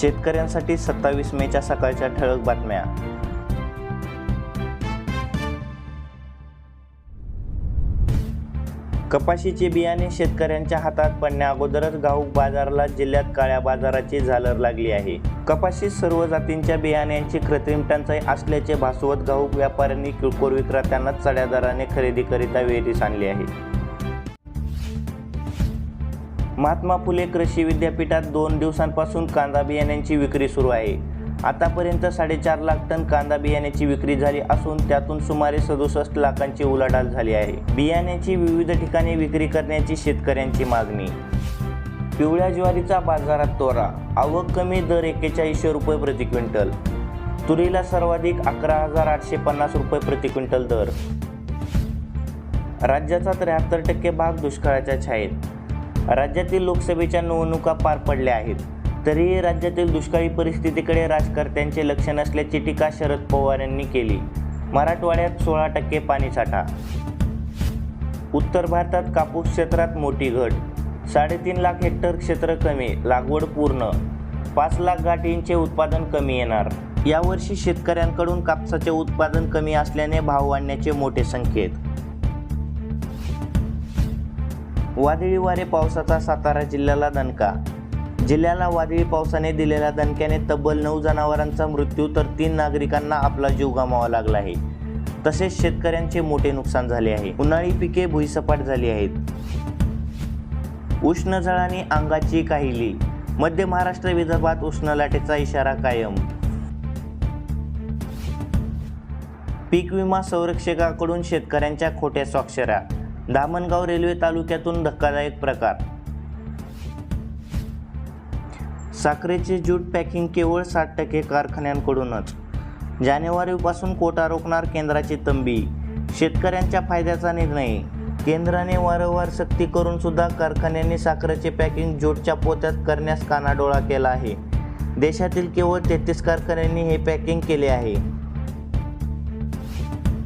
शेतकऱ्यांसाठी सत्तावीस मेच्या सकाळच्या ठळक बातम्या. कपाशीचे बियाणे शेतकऱ्यांच्या हातात पडण्या अगोदरच घाऊक बाजाराला जिल्ह्यात काळ्या बाजाराची झालर लागली आहे. कपाशी सर्व जातींच्या बियाण्यांची कृत्रिम टंचाई असल्याचे भासवत घाऊक व्यापाऱ्यांनी किरकोळ विक्रेत्यांना चढ्या दराने खरेदी करिता वेळीस आणली आहे. महात्मा फुले कृषी विद्यापीठात दोन दिवसांपासून कांदा बियाण्यांची विक्री सुरू आहे. आतापर्यंत साडेचार लाख टन कांदा बियाण्याची विक्री झाली असून त्यातून सुमारे सदुसष्ट लाखांची उलाढाल झाली आहे. बियाण्याची विविध ठिकाणी विक्री करण्याची शेतकऱ्यांची मागणी. पिवळ्या ज्वारीचा बाजारात तोरा. आवक कमी दर एक्केचाळीसशे रुपये प्रति क्विंटल. तुरीला सर्वाधिक अकरा हजार आठशे पन्नास रुपये प्रति क्विंटल दर. राज्याचा त्र्याहत्तर टक्के भाग दुष्काळाच्या छायेत. राज्यातील लोकसभेच्या निवडणुका पार पडल्या आहेत. तरीही राज्यातील दुष्काळी परिस्थितीकडे राजकर्त्यांचे लक्ष नसल्याची टीका शरद पवार यांनी केली. मराठवाड्यात सोळा टक्के पाणीसाठा उत्तर भारतात कापूस क्षेत्रात मोठी घट. साडेतीन लाख हेक्टर क्षेत्र कमी लागवड पूर्ण. पाच लाख गाठींचे उत्पादन कमी येणार. यावर्षी शेतकऱ्यांकडून कापसाचे उत्पादन कमी असल्याने भाव वाढण्याचे मोठे संकेत. वादळी वारे पावसाचा सातारा जिल्ह्याला दणका. जिल्ह्याला वादळी पावसाने दिलेल्या दणक्याने तब्बल नऊ जनावरांचा मृत्यू तर तीन नागरिकांना आपला जीव गमावा लागला आहे. तसेच शेतकऱ्यांचे मोठे नुकसान झाले आहे. उन्हाळी पिके भुईसपाट झाली आहेत. उष्णझळाने अंगाची काहिली. मध्य महाराष्ट्र विदर्भात उष्ण लाटेचा इशारा कायम. पीक विमा संरक्षकाकडून शेतकऱ्यांच्या खोट्या स्वाक्षऱ्या. दामणगाव रेल्वे तालुक्यातून धक्कादायक प्रकार. साखरेचे ज्यूट पॅकिंग केवळ साठ टक्के कारखान्यांकडूनच. जानेवारीपासून कोटा रोखणार केंद्राची तंबी. शेतकऱ्यांच्या फायद्याचा निर्णय. केंद्राने वारंवार सक्ती करून सुद्धा कारखान्यांनी साखरेचे पॅकिंग ज्यूटच्या पोत्यात करण्यास कानाडोळा केला आहे. देशातील केवळ तेहतीस कारखान्यांनी हे पॅकिंग केले आहे.